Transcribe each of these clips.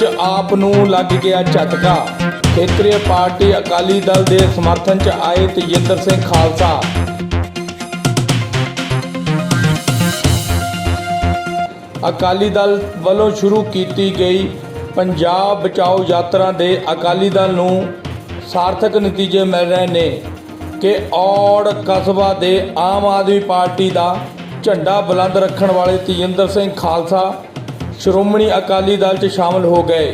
'ਚ ਆਪ ਨੂੰ ਲੱਗ ਗਿਆ ਝਟਕਾ। ਖੇਤਰੀ ਪਾਰਟੀ ਅਕਾਲੀ ਦਲ ਦੇ ਸਮਰਥਨ 'ਚ ਆਏ ਤੇਜਿੰਦਰ ਸਿੰਘ ਖਾਲਸਾ। ਅਕਾਲੀ ਦਲ ਵੱਲੋਂ ਸ਼ੁਰੂ ਕੀਤੀ ਗਈ ਪੰਜਾਬ ਬਚਾਓ ਯਾਤਰਾ ਦੇ ਅਕਾਲੀ ਦਲ ਨੂੰ ਸਾਰਥਕ ਨਤੀਜੇ ਮਿਲ ਰਹੇ ਨੇ ਕਿ ਔੜ ਕਸਬਾ ਦੇ ਆਮ ਆਦਮੀ ਪਾਰਟੀ ਦਾ ਝੰਡਾ ਬੁਲੰਦ ਰੱਖਣ ਵਾਲੇ ਤੇਜਿੰਦਰ ਸਿੰਘ ਖਾਲਸਾ ਸ਼੍ਰੋਮਣੀ ਅਕਾਲੀ ਦਲ 'ਚ ਸ਼ਾਮਲ ਹੋ ਗਏ,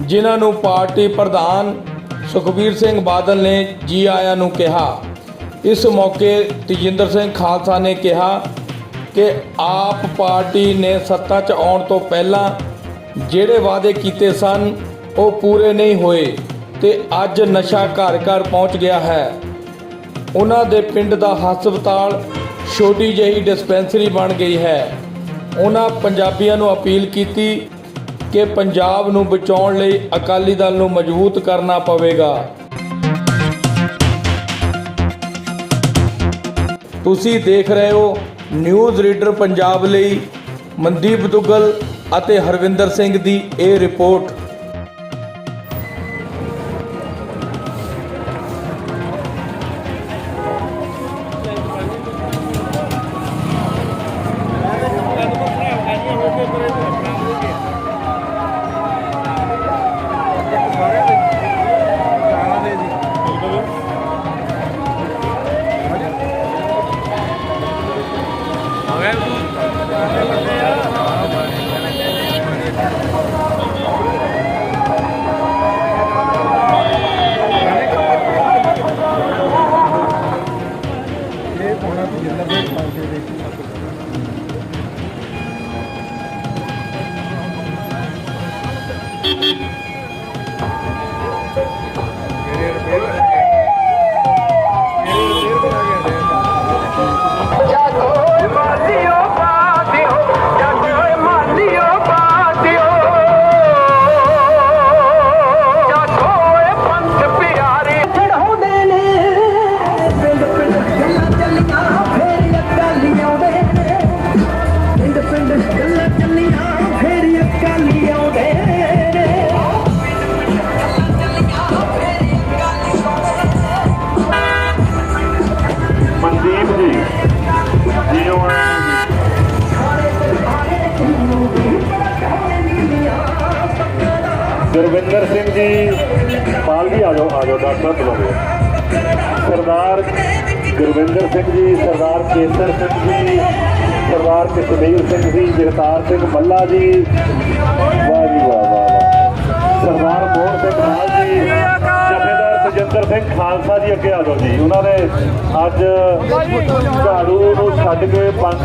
ਜਿਨ੍ਹਾਂ ਨੂੰ ਪਾਰਟੀ ਪ੍ਰਧਾਨ ਸੁਖਬੀਰ ਸਿੰਘ ਬਾਦਲ ਨੇ ਜੀ ਆਇਆਂ ਨੂੰ ਕਿਹਾ। ਇਸ ਮੌਕੇ ਤੇਜਿੰਦਰ ਸਿੰਘ ਖਾਲਸਾ ਨੇ ਕਿਹਾ ਕਿ ਆਪ ਪਾਰਟੀ ਨੇ ਸੱਤਾ 'ਚ ਆਉਣ ਤੋਂ ਪਹਿਲਾਂ ਜਿਹੜੇ ਵਾਅਦੇ ਕੀਤੇ ਸਨ, ਉਹ ਪੂਰੇ ਨਹੀਂ ਹੋਏ ਤੇ ਅੱਜ ਨਸ਼ਾ ਘਰ ਘਰ ਪਹੁੰਚ ਗਿਆ ਹੈ। ਉਹਨਾਂ ਦੇ ਪਿੰਡ ਦਾ ਹਸਪਤਾਲ ਛੋਟੀ ਜਿਹੀ ਡਿਸਪੈਂਸਰੀ ਬਣ ਗਈ ਹੈ। ਉਹਨਾਂ ਪੰਜਾਬੀਆਂ ਨੂੰ ਅਪੀਲ ਕੀਤੀ ਕਿ ਪੰਜਾਬ ਨੂੰ ਬਚਾਉਣ ਲਈ ਅਕਾਲੀ ਦਲ ਨੂੰ ਮਜ਼ਬੂਤ ਕਰਨਾ ਪਵੇਗਾ। ਤੁਸੀਂ ਦੇਖ ਰਹੇ ਹੋ ਨਿਊਜ਼ ਰੀਡਰ ਪੰਜਾਬ ਲਈ ਮਨਦੀਪ ਦੁੱਗਲ ਅਤੇ ਹਰਵਿੰਦਰ ਸਿੰਘ ਦੀ ਇਹ ਰਿਪੋਰਟ। ਗੁਰਵਿੰਦਰ ਸਿੰਘ ਜੀ, ਪਾਲ ਵੀ ਆ ਜਾਓ ਆ ਜਾਓ, ਡਾਕਟਰ ਬੁਲਾਓ। ਸਰਦਾਰ ਗੁਰਵਿੰਦਰ ਸਿੰਘ ਜੀ, ਸਰਦਾਰ ਕੇਸਰ ਸਿੰਘ ਜੀ, ਸਰਦਾਰ ਕਸ਼ਮੀਰ ਸਿੰਘ ਜੀ, ਜਗਤਾਰ ਸਿੰਘ ਮੱਲਾ ਜੀ। ਵਾਹ ਜੀ ਵਾਹ ਵਾਹ ਸਰਦਾਰ ਮੋਹਨ ਸਿੰਘ ਮਾਲ ਜੀ, ਜਥੇਦਾਰ ਤਜਿੰਦਰ ਸਿੰਘ ਖਾਲਸਾ ਜੀ ਅੱਗੇ ਆ ਜਾਓ ਜੀ। ਉਹਨਾਂ ਨੇ ਅੱਜ ਝਾੜੂ ਨੂੰ ਛੱਡ ਕੇ ਪੰਥ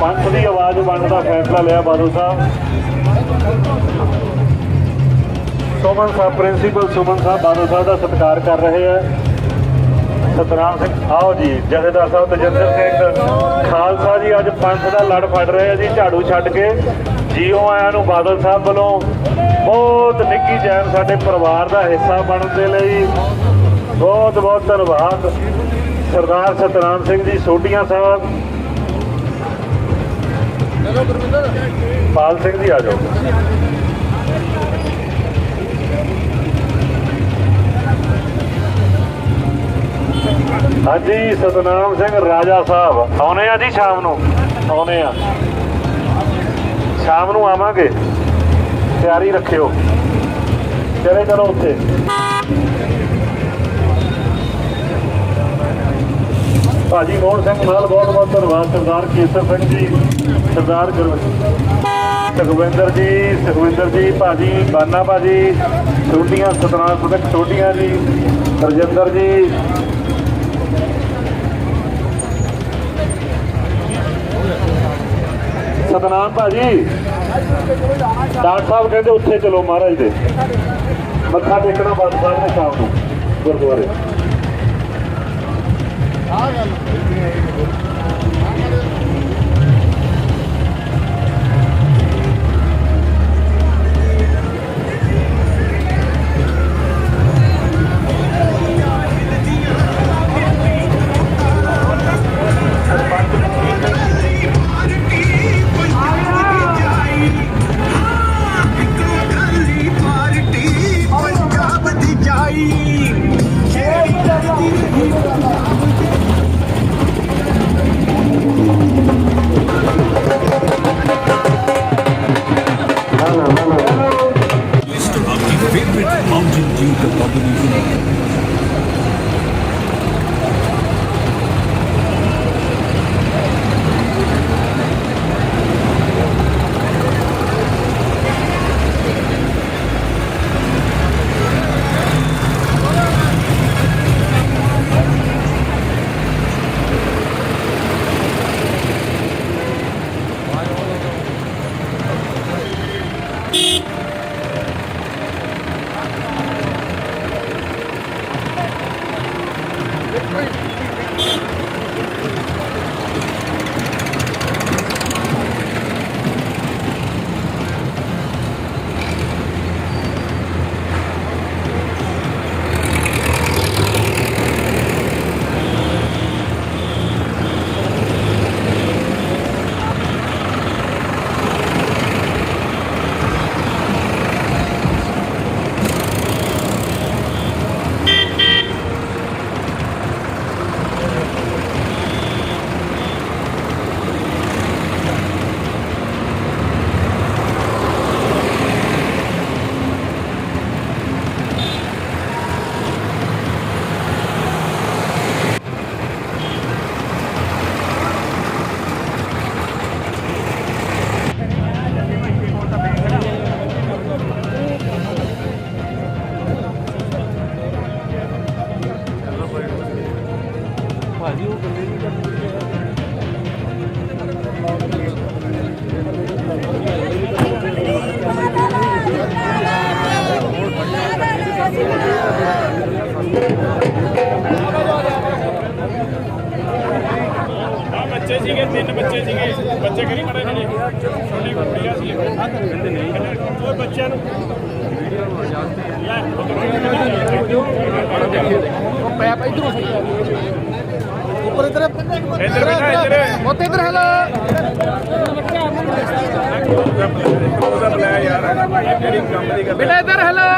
ਪੰਥ ਦੀ ਆਵਾਜ਼ ਬਣਨ ਦਾ ਫੈਸਲਾ ਲਿਆ, ਬਾਦਲ ਸਾਹਿਬ। ਸੁਮਨ ਸਾਹਿਬ, ਪ੍ਰਿੰਸੀਪਲ ਸੁਮਨ ਸਾਹਿਬ ਬਾਦਲ ਸਾਹਿਬ ਦਾ ਸਤਿਕਾਰ ਕਰ ਰਹੇ ਆ। ਸਤਨਾਮ ਸਿੰਘ, ਆਓ ਜੀ, ਜਥੇਦਾਰ ਸਾਹਿਬ ਤਜਿੰਦਰ ਸਿੰਘ, ਖਾਲਸਾ ਜੀ, ਅੱਜ ਪੰਥ ਦਾ ਲੜ ਫੜ ਰਹੇ ਆ ਜੀ, ਝਾੜੂ ਛੱਡ ਕੇ। ਜੀਓ ਆਇਆਂ ਨੂੰ ਬਾਦਲ ਸਾਹਿਬ ਵੱਲੋਂ ਬਹੁਤ ਨਿੱਕੀ ਜੈਨ ਸਾਡੇ ਪਰਿਵਾਰ ਦਾ ਹਿੱਸਾ ਬਣਨ ਦੇ ਲਈ ਬਹੁਤ ਬਹੁਤ ਧੰਨਵਾਦ। ਸਰਦਾਰ ਸਤਨਾਮ ਸਿੰਘ ਜੀ, ਸੋਢੀਆਂ ਸਾਹਿਬ। ਪਾਲ ਸਿੰਘ ਜੀ, ਆ ਜਾਓ। ਹਾਂਜੀ, ਸਤਨਾਮ ਸਿੰਘ ਰਾਜਾ ਸਾਹਿਬ। ਆਉਨੇ ਆ ਜੀ ਸ਼ਾਮ ਨੂੰ? ਆਉਨੇ ਆ। ਸ਼ਾਮ ਨੂੰ ਆਵਾਂਗੇ। ਤਿਆਰੀ ਰੱਖਿਓ। ਚਲੇ ਚਲੋ ਉੱਥੇ। ਭਾਜੀ ਮੋਹਨ ਸਿੰਘ ਨਾਲ ਬਹੁਤ ਬਹੁਤ ਧੰਨਵਾਦ, ਸਰਦਾਰ ਕੇਸਰ ਸਿੰਘ ਜੀ, ਸਰਦਾਰ ਗੁਰ ਸੁਖਵਿੰਦਰ ਜੀ ਸੁਖਵਿੰਦਰ ਜੀ, ਭਾਜੀ ਬਾਨਾ ਭਾਜੀ, ਛੋਟੀਆਂ ਸਤਨਾਮ ਸਿੰਘ ਸੋਢੀਆਂ ਜੀ, ਰਜਿੰਦਰ ਜੀ ਸਤਨਾਮ ਭਾਜੀ। ਡਾਕਟਰ ਸਾਹਿਬ ਕਹਿੰਦੇ ਉੱਥੇ ਚਲੋ ਮਹਾਰਾਜ ਦੇ। ਮੱਥਾ ਟੇਕਣਾ ਬੰਦ ਸਾਹਿਬ ਨੇ ਸ਼ਾਮ ਨੂੰ, ਗੁਰਦੁਆਰੇ। Cantado livre. ਦਿਲਜੀਤ ਪਬਲਿਕ ਬੱਚੇ ਸੀਗੇ ਤਿੰਨ ਬੱਚੇ ਸੀਗੇ। ਬੱਚੇ ਕਰੀ ਮੜੇ ਨੇ ਛੋਟੀ ਕੁੜੀਆਂ ਸੀ। ਕਹਿੰਦੇ ਨਹੀਂ ਉਹ ਬੱਚਿਆਂ ਨੂੰ ਇੱਧਰ ਬੇਟਾ ਇੱਧਰ ਉੱਤੇ ਇੱਧਰ। ਹੈਲੋ ਉਹਦਾ ਬੁਲਾਇਆ ਯਾਰ ਜਿਹੜੀ ਕੰਮ ਦੀ ਗੱਲ ਬੇਟਾ ਇੱਧਰ ਹੈਲੋ।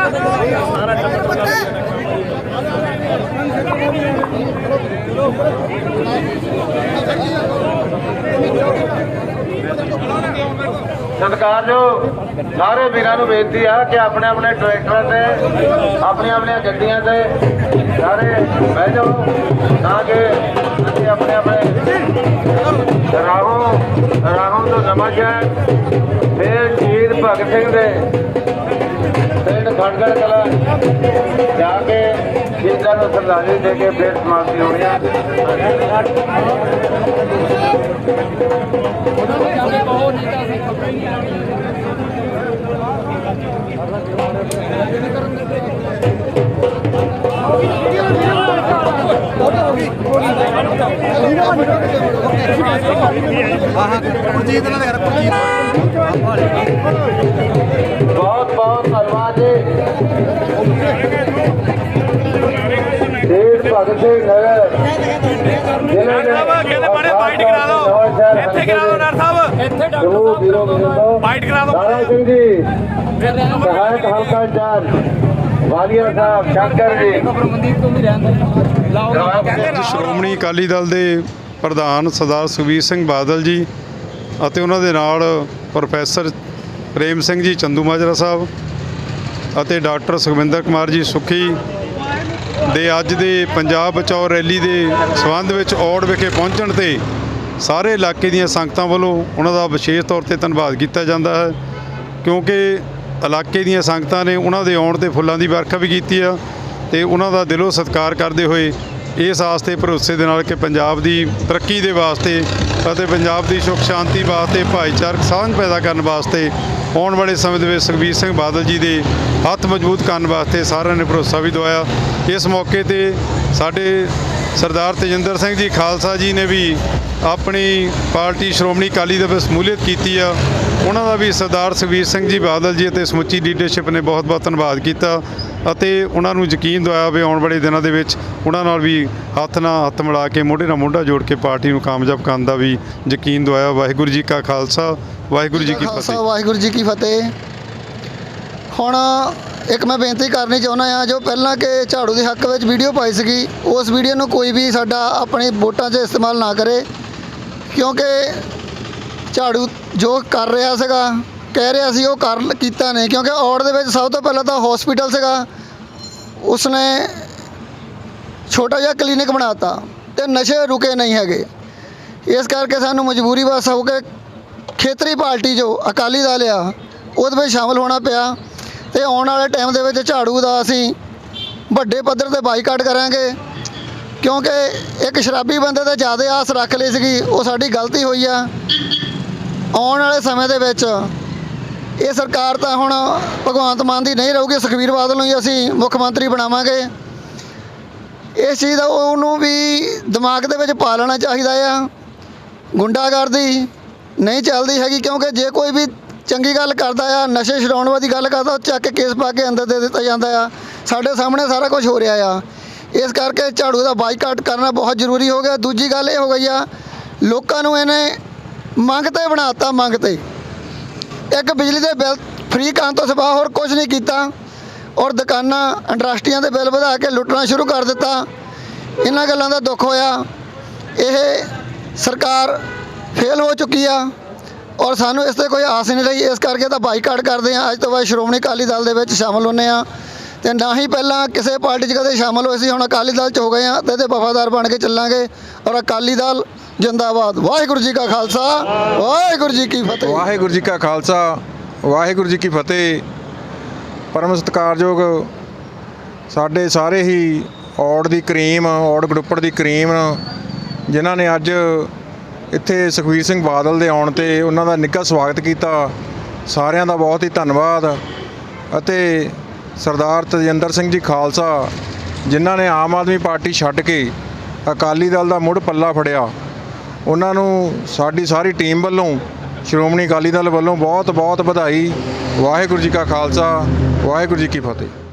ਸਾਰਾ ਟੱਬਰ ਸਤਿਕਾਰਯੋਗ ਸਾਰੇ ਵੀਰਾਂ ਨੂੰ ਬੇਨਤੀ ਆ ਕਿ ਆਪਣੇ ਆਪਣੇ ਟਰੈਕਟਰਾਂ ਤੇ ਆਪਣੀਆਂ ਆਪਣੀਆਂ ਗੱਡੀਆਂ ਤੇ ਸਾਰੇ ਬਹਿ ਜਾਓ ਤਾਂ ਕਿ ਅਸੀਂ ਆਪਣੇ। ਆਪਣੇ ਰਾਹੋਂ ਰਾਹੋਂ ਤੋਂ ਸਮਝ ਸ਼ਹਿਰ ਫਿਰ ਸ਼ਹੀਦ ਭਗਤ ਸਿੰਘ ਦੇ ਪਿੰਡ ਖੜਗੜ ਕਲਾ ਜਾ ਕੇ ਸ਼ਹੀਦਾਂ ਨੂੰ ਸ਼ਰਧਾਂਜਲੀ ਦੇ ਕੇ ਫਿਰ ਸਮਾਪਤੀ ਹੋਣੀ ਆ। ਬਹੁਤ ਬਹੁਤ ਧੰਨਵਾਦ ਜੀ। ਸ਼ਹੀਦ ਭਗਤ ਸਿੰਘ ਨਗਰ ਜ਼ਿਲ੍ਹੇ ਦੇ ਕਹਿੰਦੇ ਮਾੜੇ ਬਾਈਟ ਕਰਾ ਦਿਓ। ਇੱਥੇ ਕਰਾ ਦਿਓ ਡਾਕਟਰ ਸਾਹਿਬ ਇੱਥੇ ਜ਼ਰੂਰ। ਜ਼ੀਰੋ ਜ਼ੀਰੋ ਬਾਈਟ ਕਰਾ ਦਿਓ। ਦਾਰਾ ਸਿੰਘ ਜੀ ਸਹਾਇਕ ਹਲਕਾ ਇੰਚਾਰਜ ਵਾਲੀਆ ਸਾਹਿਬ ਸ਼ੰਕਰ ਜੀ। ਕਹਿੰਦੇ ਸ਼੍ਰੋਮਣੀ ਅਕਾਲੀ ਦਲ ਦੇ ਪ੍ਰਧਾਨ ਸਰਦਾਰ ਸੁਖਬੀਰ ਸਿੰਘ ਬਾਦਲ ਜੀ ਅਤੇ ਉਹਨਾਂ ਦੇ ਨਾਲ ਪ੍ਰੋਫੈਸਰ ਪ੍ਰੇਮ ਸਿੰਘ ਜੀ ਚੰਦੂ ਮਾਜਰਾ ਸਾਹਿਬ ਅਤੇ ਡਾਕਟਰ ਸੁਖਵਿੰਦਰ ਕੁਮਾਰ ਜੀ ਸੁਖੀ ਦੇ ਅੱਜ ਦੇ ਪੰਜਾਬ ਬਚਾਓ ਰੈਲੀ ਦੇ ਸਬੰਧ ਵਿੱਚ ਔੜ ਵਿਖੇ ਪਹੁੰਚਣ ਤੇ ਸਾਰੇ ਇਲਾਕੇ ਦੀਆਂ ਸੰਗਤਾਂ ਵੱਲੋਂ ਉਹਨਾਂ ਦਾ ਵਿਸ਼ੇਸ਼ ਤੌਰ ਤੇ ਧੰਨਵਾਦ ਕੀਤਾ ਜਾਂਦਾ ਹੈ, ਕਿਉਂਕਿ ਇਲਾਕੇ ਦੀਆਂ ਸੰਗਤਾਂ ਨੇ ਉਹਨਾਂ ਦੇ ਆਉਣ ਤੇ ਫੁੱਲਾਂ ਦੀ ਵਰਖਾ ਵੀ ਕੀਤੀ ਆ ਤੇ ਉਹਨਾਂ ਦਾ ਦਿਲੋਂ ਸਤਿਕਾਰ ਕਰਦੇ ਹੋਏ ਇਸ ਆਸ ਭਰੋਸੇ ਦੇ ਨਾਲ ਕਿ ਪੰਜਾਬ ਦੀ ਤਰੱਕੀ ਦੇ ਵਾਸਤੇ ਅਤੇ ਪੰਜਾਬ ਦੀ ਸੁਖ ਸ਼ਾਂਤੀ ਵਾਸਤੇ ਭਾਈਚਾਰਕ ਸਾਂਝ ਪੈਦਾ ਕਰਨ ਵਾਸਤੇ ਆਉਣ ਵਾਲੇ ਸਮੇਂ ਦੇ ਵਿੱਚ ਸੁਖਬੀਰ ਸਿੰਘ ਬਾਦਲ ਜੀ ਦੇ ਹੱਥ ਮਜ਼ਬੂਤ ਕਰਨ ਵਾਸਤੇ ਸਾਰਿਆਂ ਨੇ ਭਰੋਸਾ ਵੀ ਦਵਾਇਆ। ਇਸ ਮੌਕੇ ਤੇ ਸਾਡੇ ਸਰਦਾਰ ਤੇਜਿੰਦਰ ਸਿੰਘ ਜੀ ਖਾਲਸਾ ਜੀ ਨੇ ਵੀ ਆਪਣੀ ਪਾਰਟੀ ਸ਼੍ਰੋਮਣੀ ਅਕਾਲੀ ਦਲ ਵਿੱਚ ਸ਼ਮੂਲੀਅਤ ਕੀਤੀ ਆ। ਉਹਨਾਂ ਦਾ ਵੀ ਸਰਦਾਰ ਸੁਖਬੀਰ ਸਿੰਘ ਜੀ ਬਾਦਲ ਜੀ ਅਤੇ ਸਮੁੱਚੀ ਲੀਡਰਸ਼ਿਪ ਨੇ ਬਹੁਤ-ਬਹੁਤ ਧੰਨਵਾਦ ਕੀਤਾ। ਅਤੇ ਉਹਨਾਂ ਨੂੰ ਯਕੀਨ ਦਵਾਇਆ ਵੀ ਆਉਣ ਵਾਲੇ ਦਿਨਾਂ ਦੇ ਵਿੱਚ ਉਹਨਾਂ ਨਾਲ ਵੀ ਹੱਥ ਨਾਲ ਹੱਥ ਮਿਲਾ ਕੇ ਮੋਢੇ ਨਾਲ ਮੋਢਾ ਜੋੜ ਕੇ ਪਾਰਟੀ ਨੂੰ ਕਾਮਯਾਬ ਕਰਨ ਦਾ ਵੀ ਯਕੀਨ ਦਵਾਇਆ। ਵਾਹਿਗੁਰੂ ਜੀ ਕਾ ਖਾਲਸਾ ਵਾਹਿਗੁਰੂ ਜੀ ਕੀ ਖਾਲਸਾ ਫਤਿਹ। ਵਾਹਿਗੁਰੂ ਜੀ ਕੀ ਫਤਿਹ। ਹੁਣ ਇੱਕ ਮੈਂ ਬੇਨਤੀ ਕਰਨੀ ਚਾਹੁੰਦਾ ਆ ਜੋ ਪਹਿਲਾਂ ਕਿ ਝਾੜੂ ਦੇ ਹੱਕ ਵਿੱਚ ਵੀਡੀਓ ਪਾਈ ਸੀਗੀ ਉਸ ਵੀਡੀਓ ਨੂੰ ਕੋਈ ਵੀ ਸਾਡਾ ਆਪਣੀ ਵੋਟਾਂ 'ਚ ਇਸਤੇਮਾਲ ਨਾ ਕਰੇ ਕਿਉਂਕਿ ਝਾੜੂ ਜੋ ਕਰ ਰਿਹਾ ਸੀਗਾ ਕਹਿ ਰਿਹਾ ਸੀ, ਉਹ ਕਰ ਕੀਤਾ ਨਹੀਂ, ਕਿਉਂਕਿ ਔੜ ਦੇ ਵਿੱਚ ਸਭ ਤੋਂ ਪਹਿਲਾਂ ਤਾਂ ਹਸਪੀਟਲ ਸੀਗਾ। ਉਸਨੇ ਛੋਟਾ ਜਿਹਾ ਕਲੀਨਿਕ ਬਣਾਤਾ ਤੇ ਨਸ਼ੇ ਰੁਕੇ ਨਹੀਂ ਹੈਗੇ। ਇਸ ਕਰਕੇ ਸਾਨੂੰ ਮਜਬੂਰੀ ਬਸ ਹੋ ਕੇ ਖੇਤਰੀ ਪਾਰਟੀ ਜੋ ਅਕਾਲੀ ਦਲ ਆ, ਉਹਦੇ ਵਿੱਚ ਸ਼ਾਮਲ ਹੋਣਾ ਪਿਆ ਤੇ ਆਉਣ ਵਾਲੇ ਟਾਈਮ ਦੇ ਵਿੱਚ ਝਾੜੂ ਦਾ ਅਸੀਂ ਵੱਡੇ ਪੱਧਰ ਤੇ ਬਾਈਕਾਟ ਕਰਾਂਗੇ। ਕਿਉਂਕਿ ਇੱਕ ਸ਼ਰਾਬੀ ਬੰਦੇ ਤੇ ਜ਼ਿਆਦਾ ਆਸ ਰੱਖ ਲਈ ਸੀਗੀ, ਉਹ ਸਾਡੀ ਗਲਤੀ ਹੋਈ ਆ। ਆਉਣ ਵਾਲੇ ਸਮੇਂ ਦੇ ਵਿੱਚ ਇਹ ਸਰਕਾਰ ਤਾਂ ਹੁਣ ਭਗਵੰਤ ਮਾਨ ਦੀ ਨਹੀਂ ਰਹੂਗੀ, ਸੁਖਬੀਰ ਬਾਦਲ ਨੂੰ ਹੀ ਅਸੀਂ ਮੁੱਖ ਮੰਤਰੀ ਬਣਾਵਾਂਗੇ। ਇਸ ਚੀਜ਼ ਦਾ ਉਹਨੂੰ ਵੀ ਦਿਮਾਗ ਦੇ ਵਿੱਚ ਪਾ ਲੈਣਾ ਚਾਹੀਦਾ ਆ। ਗੁੰਡਾਗਰਦੀ ਨਹੀਂ ਚੱਲਦੀ ਹੈਗੀ, ਕਿਉਂਕਿ ਜੇ ਕੋਈ ਵੀ ਚੰਗੀ ਗੱਲ ਕਰਦਾ ਆ, ਨਸ਼ੇ ਛਡਾਉਣ ਵਾਲੀ ਗੱਲ ਕਰਦਾ, ਉਹ ਚੱਕ ਕੇਸ ਪਾ ਕੇ ਅੰਦਰ ਦੇ ਦਿੱਤਾ ਜਾਂਦਾ ਆ। ਸਾਡੇ ਸਾਹਮਣੇ ਸਾਰਾ ਕੁਝ ਹੋ ਰਿਹਾ ਆ। ਇਸ ਕਰਕੇ ਝਾੜੂ ਦਾ ਬਾਈਕਾਟ ਕਰਨਾ ਬਹੁਤ ਜ਼ਰੂਰੀ ਹੋ ਗਿਆ। ਦੂਜੀ ਗੱਲ ਇਹ ਹੋ ਗਈ ਆ, ਲੋਕਾਂ ਨੂੰ ਇਹਨੇ ਮੰਗ ਤੇ ਬਣਾਤਾ, ਮੰਗ ਤੇ। ਇੱਕ ਬਿਜਲੀ ਦੇ ਬਿੱਲ ਫ੍ਰੀ ਕਰਨ ਤੋਂ ਸਿਵਾ ਹੋਰ ਕੁਝ ਨਹੀਂ ਕੀਤਾ ਔਰ ਦੁਕਾਨਾਂ, ਇੰਡਸਟਰੀਆਂ ਦੇ ਬਿੱਲ ਵਧਾ ਕੇ ਲੁੱਟਣਾ ਸ਼ੁਰੂ ਕਰ ਦਿੱਤਾ। ਇਹਨਾਂ ਗੱਲਾਂ ਦਾ ਦੁੱਖ ਹੋਇਆ। ਇਹ ਸਰਕਾਰ ਫੇਲ ਹੋ ਚੁੱਕੀ ਆ ਔਰ ਸਾਨੂੰ ਇਸ ਤੇ ਕੋਈ ਆਸ ਨਹੀਂ ਰਹੀ। ਇਸ ਕਰਕੇ ਤਾਂ ਬਾਈਕਾਟ ਕਰਦੇ ਆ ਅੱਜ ਤੋਂ ਬਾਅਦ ਸ਼੍ਰੋਮਣੀ ਅਕਾਲੀ ਦਲ ਦੇ ਵਿੱਚ ਸ਼ਾਮਲ ਹੁੰਨੇ ਆ ਤੇ ਨਾ ਹੀ ਪਹਿਲਾਂ ਕਿਸੇ ਪਾਰਟੀ 'ਚ ਕਦੇ ਸ਼ਾਮਲ ਹੋਏ ਸੀ, ਹੁਣ ਅਕਾਲੀ ਦਲ 'ਚ ਹੋ ਗਏ ਆ ਤੇ ਇਹਦੇ ਵਫਾਦਾਰ ਬਣ ਕੇ ਚੱਲਾਂਗੇ ਔਰ ਅਕਾਲੀ ਦਲ ਜਿੰਦਾਬਾਦ। ਵਾਹਿਗੁਰੂ ਜੀ ਕਾ ਖਾਲਸਾ, ਵਾਹਿਗੁਰੂ ਜੀ ਕੀ ਫਤਿਹ। ਵਾਹਿਗੁਰੂ ਜੀ ਕਾ ਖਾਲਸਾ, ਵਾਹਿਗੁਰੂ ਜੀ ਕੀ ਫਤਿਹ। ਪਰਮ ਸਤਿਕਾਰਯੋਗ ਸਾਡੇ ਸਾਰੇ ਹੀ ਔੜ ਦੀ ਕਰੀਮ, ਔੜ ਗੜੁੱਪੜ ਦੀ ਕਰੀਮ, ਜਿਨ੍ਹਾਂ ਨੇ ਅੱਜ ਇੱਥੇ ਸੁਖਵੀਰ ਸਿੰਘ ਬਾਦਲ ਦੇ ਆਉਣ ਤੇ ਉਹਨਾਂ ਦਾ ਨਿੱਘਾ ਸਵਾਗਤ ਕੀਤਾ। ਸਾਰਿਆਂ ਦਾ ਬਹੁਤ ਹੀ ਧੰਨਵਾਦ ਅਤੇ ਸਰਦਾਰ ਤਜਿੰਦਰ ਸਿੰਘ ਜੀ ਖਾਲਸਾ, ਜਿਨ੍ਹਾਂ ਨੇ ਆਮ ਆਦਮੀ ਪਾਰਟੀ ਛੱਡ ਕੇ ਅਕਾਲੀ ਦਲ ਦਾ ਮੁੜ ਪੱਲਾ ਫੜਿਆ, ਉਹਨਾਂ ਨੂੰ ਸਾਡੀ ਸਾਰੀ ਟੀਮ ਵੱਲੋਂ, ਸ਼੍ਰੋਮਣੀ ਅਕਾਲੀ ਦਲ ਵੱਲੋਂ ਬਹੁਤ ਬਹੁਤ ਵਧਾਈ। ਵਾਹਿਗੁਰੂ ਜੀ ਕਾ ਖਾਲਸਾ, ਵਾਹਿਗੁਰੂ ਜੀ ਕੀ ਫਤਿਹ।